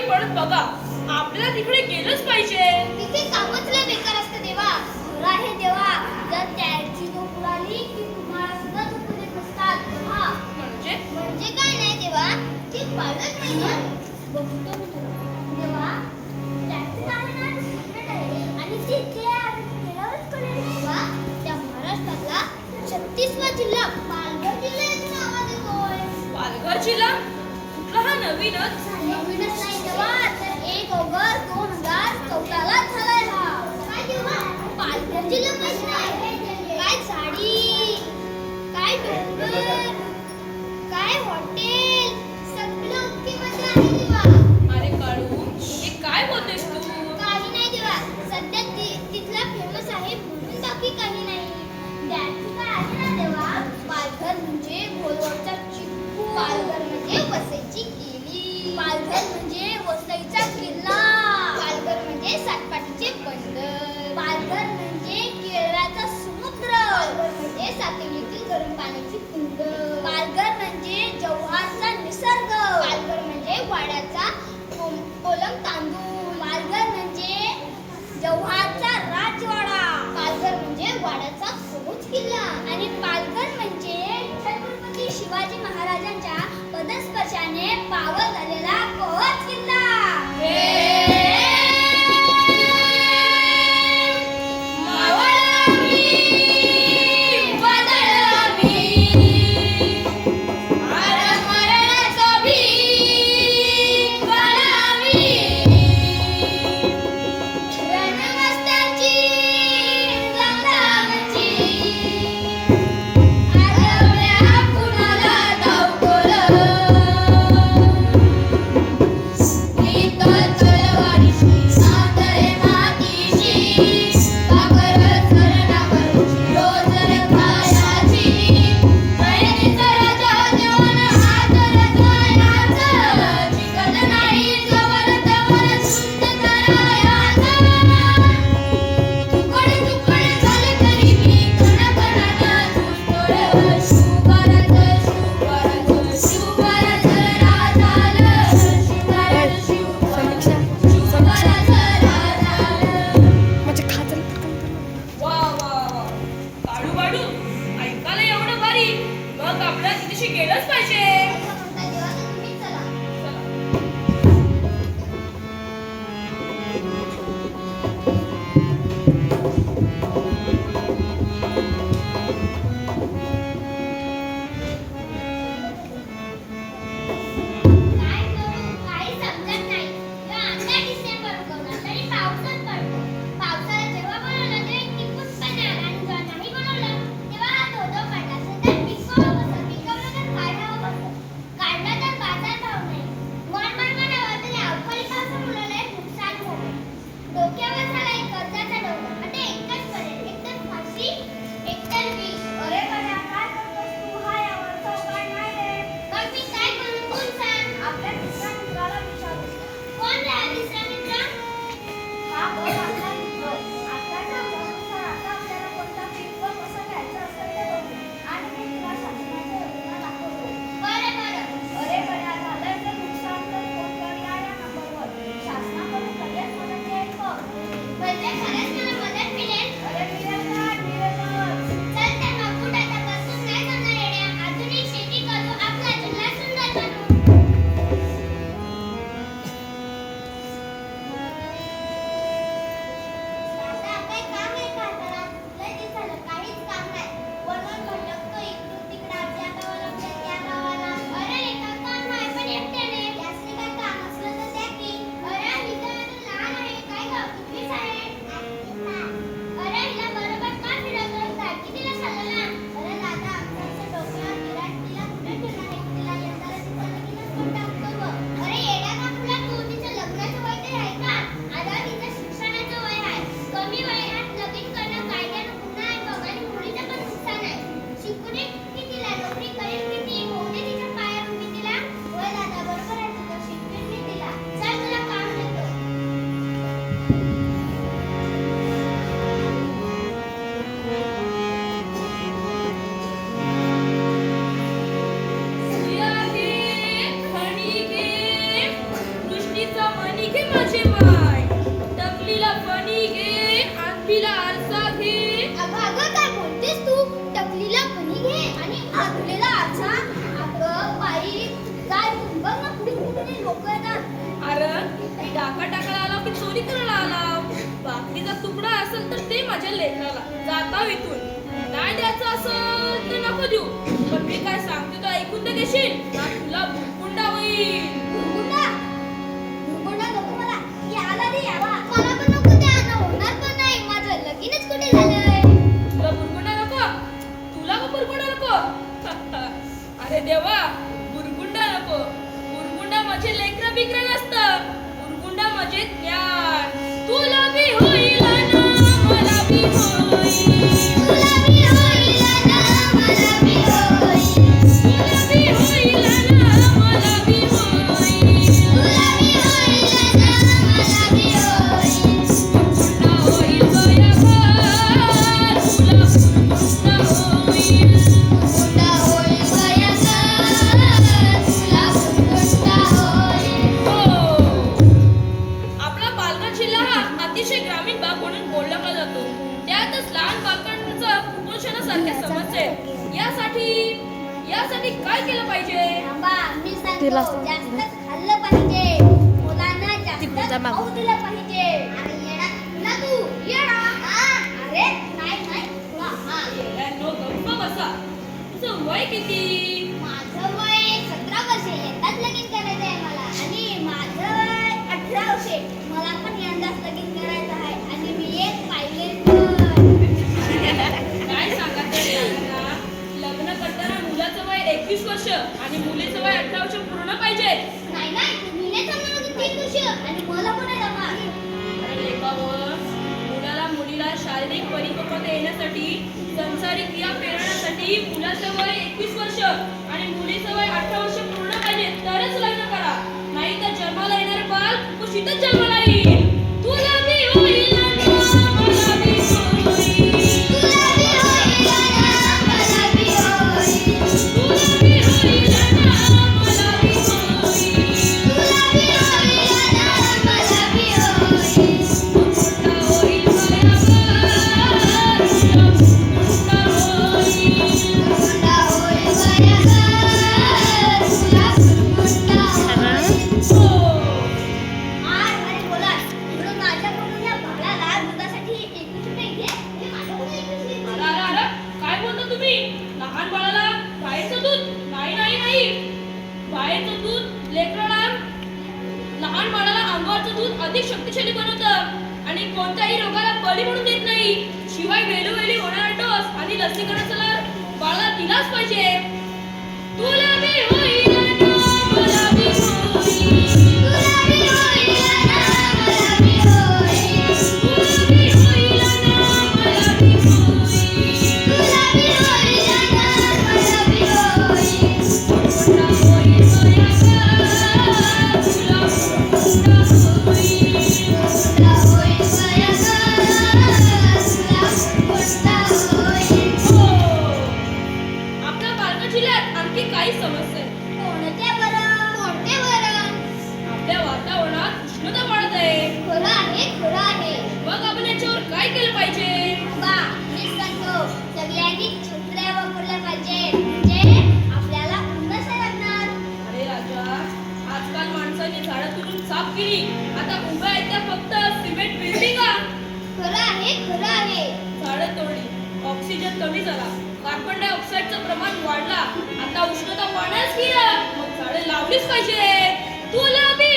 बाबा आपल्याला तिकडे गेलंच पाहिजे. तिथे कामच लय बेकार असतं देवा. खरं आहे देवा. जर त्याची झोप उडाली की तुम्हाला सुद्धा झोपू देत नसतात. हा. म्हणजे? म्हणजे काय नाही देवा? ते पाळत नाही ना. बघतो. देवा आहे ना सिक्रेट आहे. आणि ते ते आहे गेल्यावरच कळेल देवा. त्या महाराष्ट्रातला छत्तीसवा जिल्हा पालघर पालघर जिल्हा? कुठला हा नवीनच? नवीनच नाही. दोन हजार काय साडी? काय काय हॉटेल? कापडा तिथे गेलंच पाहिजे. चोरी करायला आला बाकीचा तुकडा असेल तर ते माझ्या लेखनाला जाता इथून. नाही द्यायचं असेल तर नको देऊ. पण मी काय सांगते तो ऐकून तर घेशील. ना तुला भुकुंडा होईल. अरे देवा बुरगुंडा नको. बुरगुंडा म्हणजे लेकरं बिकर नसतं बुरगुंडा माझे ज्ञान. मागू तुला पाहिजे. अरे येडा. तुला तू. येडा. अरे नाही नाही. तुला हा. येडा गप्प बसा. तुझं वय किती? माझं वय सतरा वर्ष. यंदाच लगीन करायचं आहे मला. आणि माझं वय अठरा वर्षे. मला पण यंदाच लगीन करायचं आहे. आणि मी एक पाहिले काय सांगा लग्न करताना मुलाचं वय एकवीस वर्ष आणि मुलीचं वय अठरा वर्ष. Gracias. शक्तिशाली बनवतात आणि कोणत्याही रोगाला बळी म्हणून देत नाही. शिवाय वेळोवेळी होणारा डोस आणि लसीकरणाचा लाभ बाळाला दिलाच पाहिजे. तुला मी होईल कार्बन डायऑक्साईडचं प्रमाण वाढला. आता उष्णता वाढायच की मग झाडे लावलीच पाहिजे. तुला बी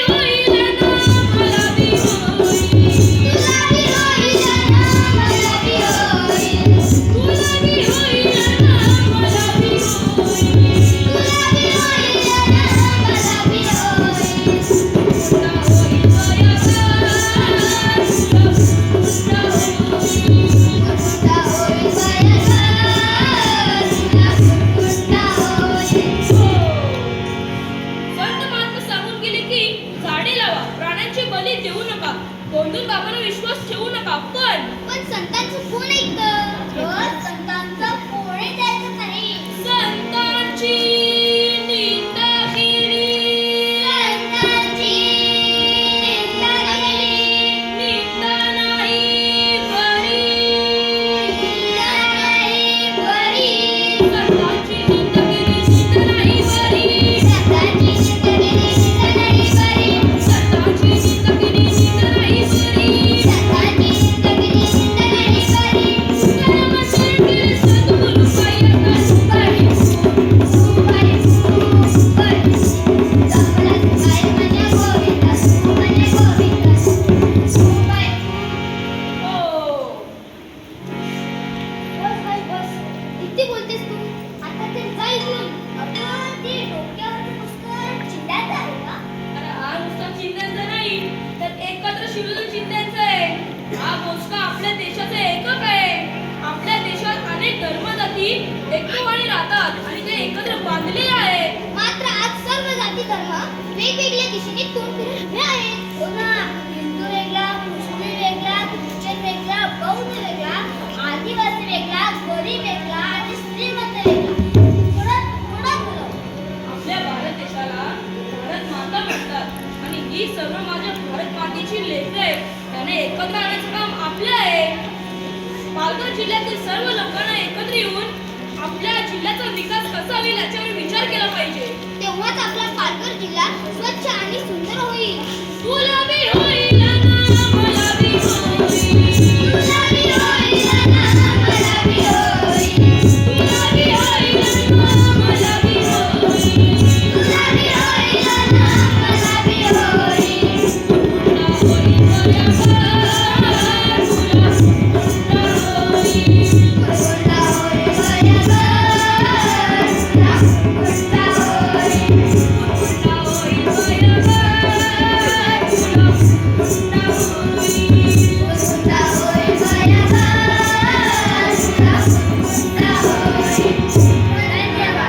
एकत्वाने राहतात. आणि ते एकत्र बांधलेले आहे. मात्र आज सर्व जाती धर्म वेगवेगळ्या दिशेने तोंड आहेत. हो ना हिंदू वेगळा मुस्लिम वेगळा ख्रिश्चन वेगळा बौद्ध वेगळा आदिवासी वेगळा गरीब वेगळा आणि श्रीमंत वेगळा. बोलव. आपल्या भारत देशाला भारत माता म्हणतात. आणि ही सर्व माझ्या भारत मातेची लेकरं आहेत. त्याने एकत्र आणायचं काम आपलं आहे. पालघर जिल्ह्यातील सर्व लोकांना एकत्र येऊन आपल्या जिल्ह्याचा विकास कसा होईल याच्यावर विचार केला पाहिजे. तेव्हाच आपला पालघर जिल्हा स्वच्छ आणि सुंदर होईल. Yeah.